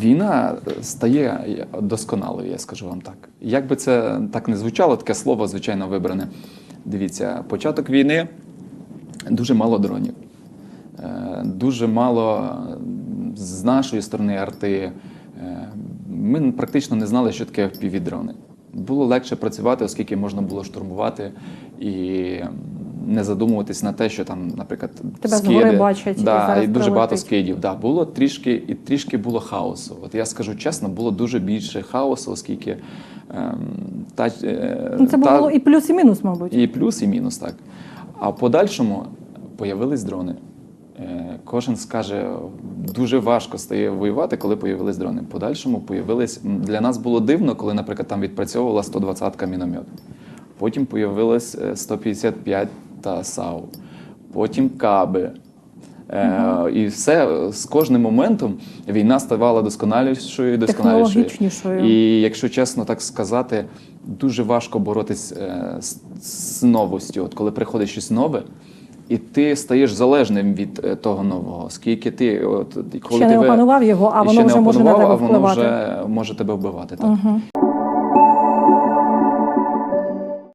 Війна стає досконалою, я скажу вам так. Як би це так не звучало, таке слово, звичайно, вибране. Дивіться, початок війни дуже мало дронів, Е, дуже мало з нашої сторони арти. Е, Ми практично не знали, що таке FPV-дрони. Було легше працювати, оскільки можна було штурмувати і не задумуватись на те, що там, наприклад, Тебе згори бачать і да, зараз і дуже багато скидів. Да, було трішки і трішки було хаосу. От я скажу чесно, було дуже більше хаосу, оскільки ем, та, е, Ну, це та- було і плюс, і мінус, мабуть. і плюс, і мінус, так. А в подальшому появились дрони. Е, Кожен скаже, дуже важко стає воювати, коли появились дрони. Подальшому появились для нас було дивно, коли, наприклад, там відпрацьовувала 120-ка міномет. Потім появилась е, 155 та САУ, потім каби. Е, І все з кожним моментом війна ставала досконалішою і досконалішою. І якщо чесно так сказати, дуже важко боротись е, з, з новостю. От коли приходить щось нове, і ти стаєш залежним від е, того нового. Скільки ти от коли Ще ти не опанував його, а воно вже може на тебе а воно вже може тебе вбивати. Так. Угу.